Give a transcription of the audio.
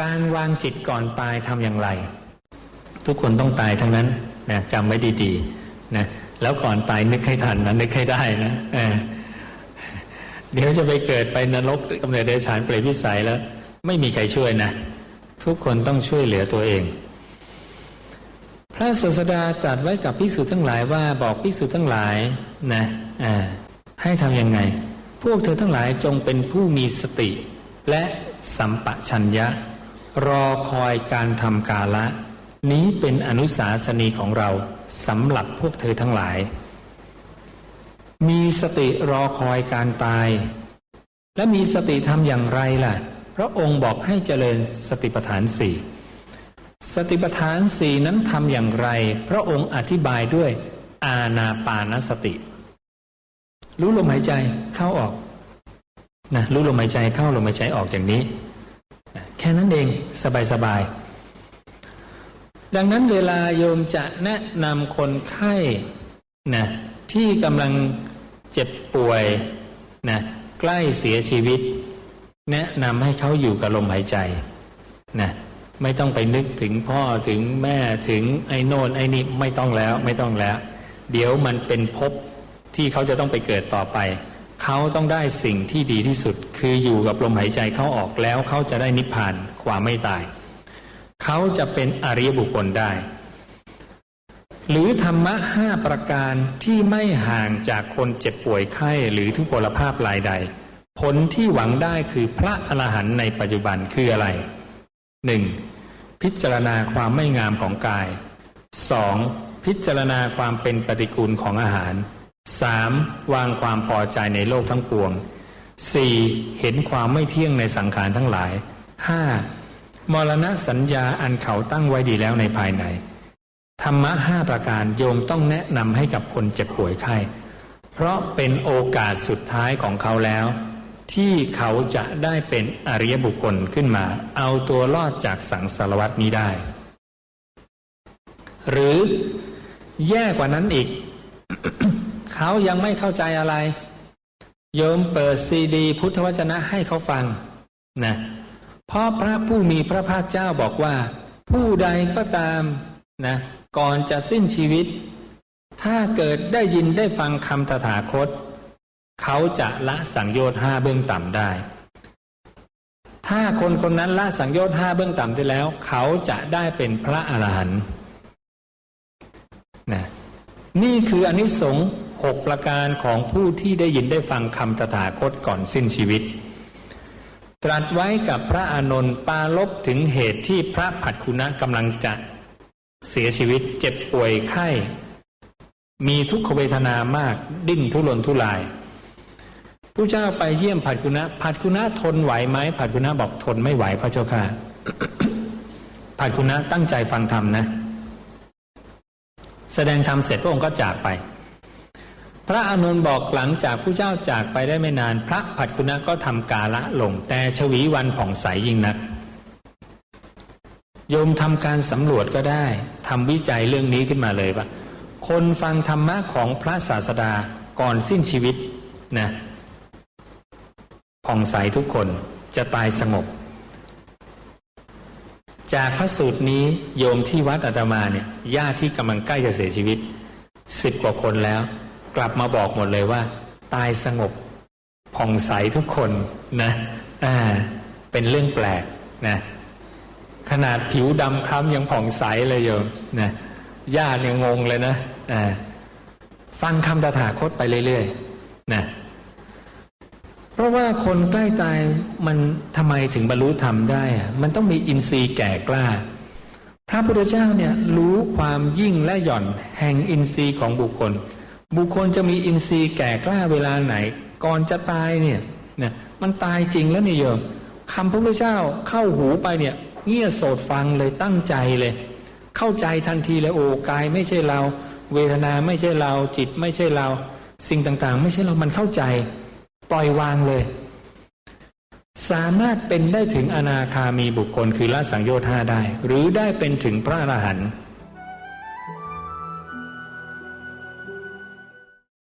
การวางจิตก่อนตายทำอย่างไร ทุกคนต้องตายทั้งนั้นนะจำไว้ดีๆนะแล้วก่อนตายนึกให้ทันนะนึกให้ได้นะเเดี๋ยวจะไปเกิดไปนรกกำเนิดเดชานเปรตวิสัยแล้ว ไม่มีใครช่วยนะ ทุกคนต้องช่วยเหลือตัวเอง พระศาสดาตรัสไว้กับพิสุทั้งหลายว่าบอกพิสุทั้งหลายนะให้ทำยังไง พวกเธอทั้งหลายจงเป็นผู้มีสติและสัมปชัญญะ รอคอยการทำกาละ นี้เป็นอนุสาสนีของเราสำหรับพวกเธอทั้งหลาย มีสติรอคอยการตาย และมีสติทำอย่างไรล่ะ พระองค์บอกให้เจริญสติปัฏฐานสี่สติปัฏฐานสี่นั้นทำอย่างไร พระองค์อธิบายด้วยอาณาปานสติ รู้ลมหายใจเข้าออกนะรู้ลมหายใจเข้าลมหายใจออกอย่างนี้ ค่นั้นเองสบายๆ ดังนั้นเวลาโยมจะแนะนำคนไข้นะที่กำลังเจ็บป่วยนะใกล้เสียชีวิต แนะนำให้เขาอยู่กับลมหายใจนะไม่ต้องไปนึกถึงพ่อถึงแม่ถึงไอ้โน่นไอ้นี่ไม่ต้องแล้วไม่ต้องแล้ว เดี๋ยวมันเป็นภพที่เขาจะต้องไปเกิดต่อไป เขาต้องได้สิ่งที่ดีที่สุด คืออยู่กับลมหายใจเขาออกแล้วเขาจะได้นิพพานความไม่ตาย เขาจะเป็นอริยบุคคลได้ หรือธรรมะห้าประการที่ไม่ห่างจากคนเจ็บป่วยไข้หรือทุกพลภาพรายใด ผลที่หวังได้คือพระอรหันต์ในปัจจุบันคืออะไรหนึ่งพิจารณาความไม่งามของกาย 2. พิจารณาความเป็นปฏิกูลของอาหาร 3. วางความพอใจในโลกทั้งปวง 4. เห็นความไม่เที่ยงในสังขารทั้งหลาย 5. มรณะสัญญาอันเขาตั้งไว้ดีแล้วในภายใน ธรรมะห้าประการโยมต้องแนะนำให้กับคนเจ็บป่วยไข้ เพราะเป็นโอกาสสุดท้ายของเขาแล้ว ที่เขาจะได้เป็นอริยบุคคลขึ้นมา เอาตัวรอดจากสังสารวัตนี้ได้ หรือแย่กว่านั้นอีก เขายังไม่เข้าใจอะไร โยมเปิดซีดี พุทธวจนะให้เขาฟังนะเพราะพระผู้มีพระภาคเจ้าบอกว่า ผู้ใดก็ตามนะก่อนจะสิ้นชีวิต ถ้าเกิดได้ยินได้ฟังคำตถาคต เขาจะละสังโยชน์ห้าเบื้องต่ำได้ ถ้าคนคนนั้นละสังโยชน์ห้าเบื้องต่ำได้แล้ว เขาจะได้เป็นพระอรหันต์นะนี่คืออนิสงส์ หกประการของผู้ที่ได้ยินได้ฟังคำตถาคตก่อนสิ้นชีวิต ตรัสไว้กับพระอานนท์ปาลบถึงเหตุที่พระผัดคุณะกำลังจะเสียชีวิตเจ็บป่วยไข้ มีทุกขเวทนามากดิ้นทุรนทุรายผู้เจ้าไปเยี่ยมผัดคุณะผัดคุณะทนไหวไหมผัดคุณะบอกทนไม่ไหวพระเจ้าค่ะผัดคุณะตั้งใจฟังธรรมนะ แสดงธรรมเสร็จพระองค์ก็จากไป พระอานนท์บอกหลังจากผู้เจ้าจากไปได้ไม่นาน พระผัดคุณะก็ทำกาละลง แต่ชวีวันผ่องใสยิ่งนักโยมทำการสำรวจก็ได้ทำวิจัยเรื่องนี้ขึ้นมาเลยว่าคนฟังธรรมะของพระศาสดาก่อนสิ้นชีวิตนะผ่องใสทุกคนจะตายสงบ จากพระสูตรนี้โยมที่วัดอาตมาเนี่ยญาติที่กำลังใกล้จะเสียชีวิตสิบกว่าคนแล้ว กลับมาบอกหมดเลยว่า ตายสงบผ่องใสทุกคนนะอ่าเป็นเรื่องแปลกนะขนาดผิวดำคล้ำยังผ่องใสเลยโยมนะญาติยังงงเลยนะอ่าฟังคำตถาคตไปเรื่อยๆนะเพราะว่าคนใกล้ตายมันทำไมถึงบรรลุธรรมได้อะมันต้องมีอินทรีย์แก่กล้า พระพุทธเจ้าเนี่ยรู้ความยิ่งและหย่อนแห่งอินทรีย์ของบุคคล บุคคลจะมีอินทรีย์แก่กล้าเวลาไหน ก่อนจะตายเนี่ยนะมันตายจริงแล้วนี่โยมคำพระพุทธเจ้าเข้าหูไปเนี่ยเงี่ยโสดฟังเลยตั้งใจเลย เข้าใจทันทีเลยโอ้กายไม่ใช่เรา เวทนาไม่ใช่เราจิตไม่ใช่เรา สิ่งต่างๆ ไม่ใช่เรามันเข้าใจ ปล่อยวางเลย สามารถเป็นได้ถึงอนาคามีบุคคลคือละสังโยชน์ห้าได้ หรือได้เป็นถึงพระอรหันต์